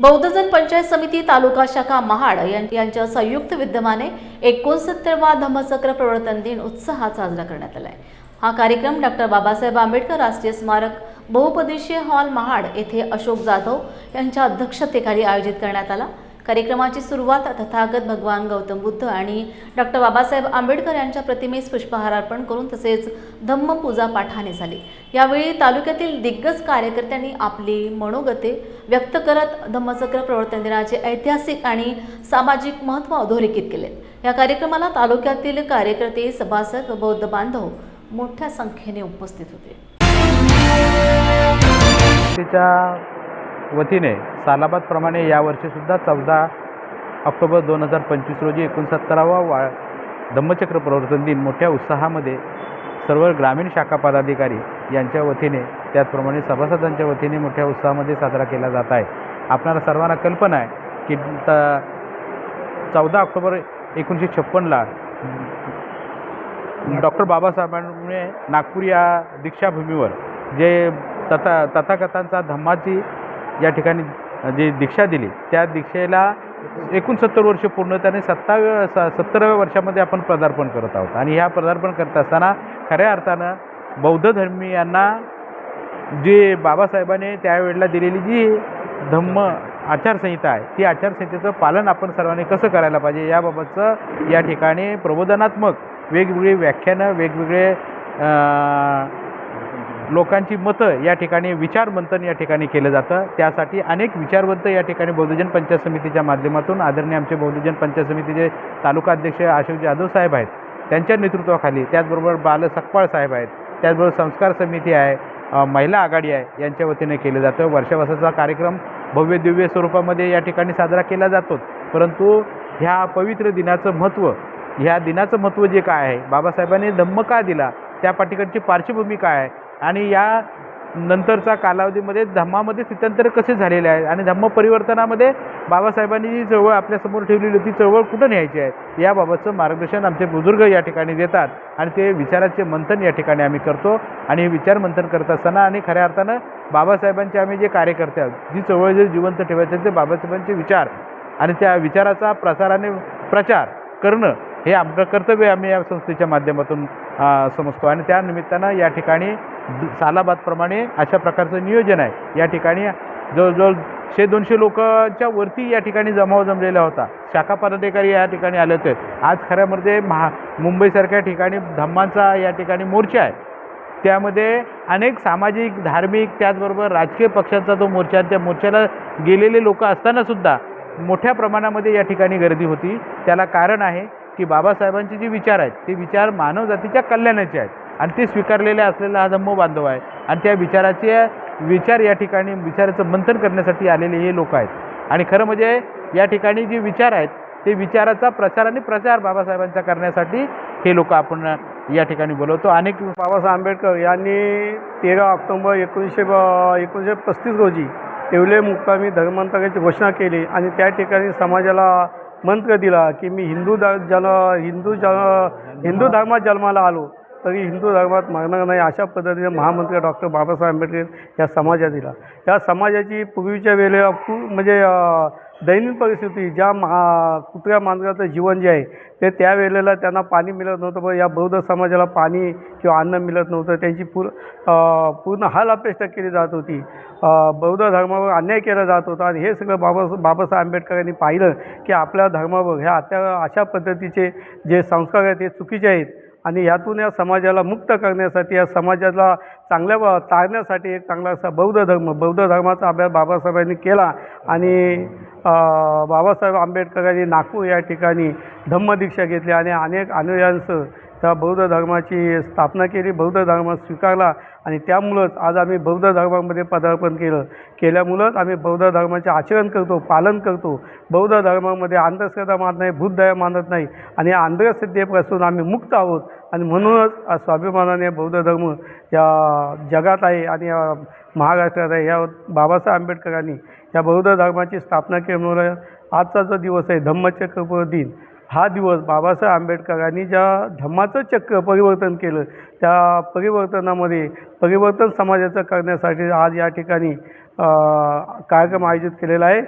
बौद्धजन पंचायत समिती तालुका शाखा महाड यां- यांच्या संयुक्त विद्यमाने एकोणसत्तरवा धम्मचक्र प्रवर्तन दिन उत्साहात साजरा करण्यात आलाय. हा कार्यक्रम डॉक्टर बाबासाहेब आंबेडकर राष्ट्रीय स्मारक बहुपदेशीय हॉल महाड येथे अशोक जाधव यांच्या अध्यक्षतेखाली आयोजित करण्यात आला. कार्यक्रमाची सुरुवात तथागत भगवान गौतम बुद्ध आणि डॉक्टर बाबासाहेब आंबेडकर यांच्या प्रतिमेस पुष्पहार अर्पण करून तसेच धम्म पूजा पाठाने झाली. यावेळी तालुक्यातील दिग्गज कार्यकर्त्यांनी आपली मनोगते व्यक्त करत धम्मचक्र प्रवर्तन दिनाचे ऐतिहासिक आणि सामाजिक महत्त्व अधोरेखित केले. या कार्यक्रमाला तालुक्यातील कार्यकर्ते सभासद व बौद्ध बांधव मोठ्या संख्येने उपस्थित होते. वतीने सालाबादप्रमाणे यावर्षीसुद्धा चौदा ऑक्टोबर दोन हजार पंचवीस रोजी एकोणसत्तरावा वा धम्मचक्र प्रवर्तन दिन मोठ्या उत्साहामध्ये सर्व ग्रामीण शाखा पदाधिकारी यांच्या वतीने त्याचप्रमाणे सभासदांच्या वतीने मोठ्या उत्साहामध्ये साजरा केला जात आहे. आपणाला सर्वांना कल्पना आहे की त चौदा ऑक्टोबर एकोणीसशे छप्पनला डॉक्टर बाबासाहेबांनी नागपूर या दीक्षाभूमीवर जे तथा तथाकथांचा धम्माची या ठिकाणी जी दीक्षा दिली त्या दीक्षेला एकोणसत्तर वर्ष पूर्ण त्याने सत्ताव्या स सत्तराव्या वर्षामध्ये आपण पदार्पण करत आहोत. आणि ह्या पदार्पण करत असताना खऱ्या अर्थानं बौद्ध धर्मीयांना जे बाबासाहेबांनी त्यावेळेला दिलेली जी धम्म आचारसंहिता आहे ती आचारसंहितेचं पालन आपण सर्वांनी कसं करायला पाहिजे याबाबतचं या ठिकाणी प्रबोधनात्मक वेगवेगळी व्याख्यानं वेगवेगळे लोकांची मतं या ठिकाणी विचारमंथन या ठिकाणी केलं जातं. त्यासाठी अनेक विचारवंत या ठिकाणी बौद्धजन पंचायत समितीच्या माध्यमातून आदरणीय आमचे बौद्धजन पंचायत समितीचे तालुका अध्यक्ष अशोक जाधव साहेब आहेत. त्यांच्या नेतृत्वाखाली त्याचबरोबर बाल सकपाळ साहेब आहेत. त्याचबरोबर संस्कार समिती आहे महिला आघाडी आहे यांच्या वतीने केलं जातं. वर्षावासाचा कार्यक्रम भव्य दिव्य स्वरूपामध्ये या ठिकाणी साजरा केला जातो. परंतु ह्या पवित्र दिनाचं महत्त्व ह्या दिनाचं महत्त्व जे काय आहे बाबासाहेबांनी धम्म का दिला त्या पाठीकडची पार्श्वभूमी काय आहे आणि या नंतरचा कालावधीमध्ये धम्मामध्ये स्थित्यंतर कसे झालेले आहे आणि धम्म परिवर्तनामध्ये बाबासाहेबांनी जी चळवळ आपल्यासमोर ठेवलेली होती चळवळ कुठं न्यायची आहे? याबाबतचं मार्गदर्शन आमचे बुजुर्ग या ठिकाणी देतात आणि ते विचाराचे मंथन या ठिकाणी आम्ही करतो. आणि हे विचार मंथन करत असताना आणि खऱ्या अर्थानं बाबासाहेबांचे आम्ही जे कार्यकर्ते आहोत जी चळवळ जे जिवंत ठेवायचे ते बाबासाहेबांचे विचार आणि त्या विचाराचा प्रसाराने प्रचार करणं हे आमचं कर्तव्य आम्ही या संस्थेच्या माध्यमातून समजतो. आणि त्या निमित्तानं या ठिकाणी सालाबादप्रमाणे अशा प्रकारचं नियोजन आहे. या ठिकाणी जवळजवळ शे दोनशे लोकांच्या वरती या ठिकाणी जमाव जमलेला होता. शाखा पदाधिकारी या ठिकाणी आले होते. आज खऱ्यामध्ये महा मुंबईसारख्या ठिकाणी धम्मांचा या ठिकाणी मोर्चा आहे. त्यामध्ये अनेक सामाजिक धार्मिक त्याचबरोबर राजकीय पक्षांचा तो मोर्चा आहे. त्या मोर्चाला गेलेले लोक असतानासुद्धा मोठ्या प्रमाणामध्ये या ठिकाणी गर्दी होती. त्याला कारण आहे की बाबासाहेबांचे जे विचार आहेत ते विचार मानवजातीच्या कल्याणाचे आहेत. आणि ते स्वीकारलेले असलेला हा धम्म बांधव आहे. आणि त्या विचाराचे विचार या ठिकाणी विचाराचं मंथन करण्यासाठी आलेले हे लोक आहेत. आणि खरं म्हणजे या ठिकाणी जे विचार आहेत ते विचाराचा प्रचार आणि प्रचार बाबासाहेबांचा करण्यासाठी हे लोक आपण या ठिकाणी बोलवतो. अनेक बाबासाहेब आंबेडकर यांनी तेरा ऑक्टोबर एकोणीसशे एकोणीसशे पस्तीस रोजी येवले मुक्कामी धर्मांतराची घोषणा केली आणि त्या ठिकाणी समाजाला मंत्र दिला की मी हिंदू ध जन हिंदू जन हिंदू धर्मात जन्माला आलो. तरी हिंदू धर्मात मागणार नाही अशा पद्धतीने महामंत्री डॉक्टर बाबासाहेब आंबेडकर या समाजात दिला. या समाजाची पूर्वीच्या वेळेला पू म्हणजे दैनिक परिस्थिती ज्या महा कुत्र्या मांजराचं जीवन जे आहे ते त्या वेळेला त्यांना पाणी मिळत नव्हतं. पण या बौद्ध समाजाला पाणी किंवा अन्न मिळत नव्हतं. त्यांची पूर पूर्ण हाल अपेक्षा केली जात होती. बौद्ध धर्मावर अन्याय केला जात होता. आणि हे सगळं बाबा बाबासाहेब आंबेडकरांनी पाहिलं की आपल्या धर्मावर ह्या त्या अशा पद्धतीचे जे संस्कार आहेत ते चुकीचे आहेत. आणि यातून या समाजाला मुक्त करण्यासाठी या समाजाला चांगल्या तारण्यासाठी एक चांगला असा बौद्ध धर्म बौद्ध धर्माचा अभ्यास बाबासाहेबांनी केला. आणि बाबासाहेब आंबेडकरांनी नागपूर या ठिकाणी धम्मदीक्षा घेतली आणि अनेक अनुयांचं त्या बौद्ध धर्माची स्थापना केली बौद्ध धर्म स्वीकारला आणि त्यामुळंच आज आम्ही बौद्ध धर्मामध्ये पदार्पण केलं. केल्यामुळंच आम्ही बौद्ध धर्माचे आचरण करतो पालन करतो. बौद्ध धर्मामध्ये अंधश्रद्धा मानत नाही भूतदया मानत नाही आणि या अंधश्रद्धेपासून आम्ही मुक्त आहोत आणि म्हणूनच स्वाभिमानाने बौद्ध धर्म या जगात आहे आणि या महाराष्ट्रात आहे. या बाबासाहेब आंबेडकरांनी या बौद्ध धर्माची स्थापना केल्यामुळे आजचा जो दिवस आहे धम्मचक्र दिन हा दिवस बाबासाहेब आंबेडकरांनी ज्या धम्माचं चक्र परिवर्तन केलं त्या परिवर्तनामध्ये परिवर्तन समाजाचं करण्यासाठी आज या ठिकाणी कार्यक्रम आयोजित केलेला आहे.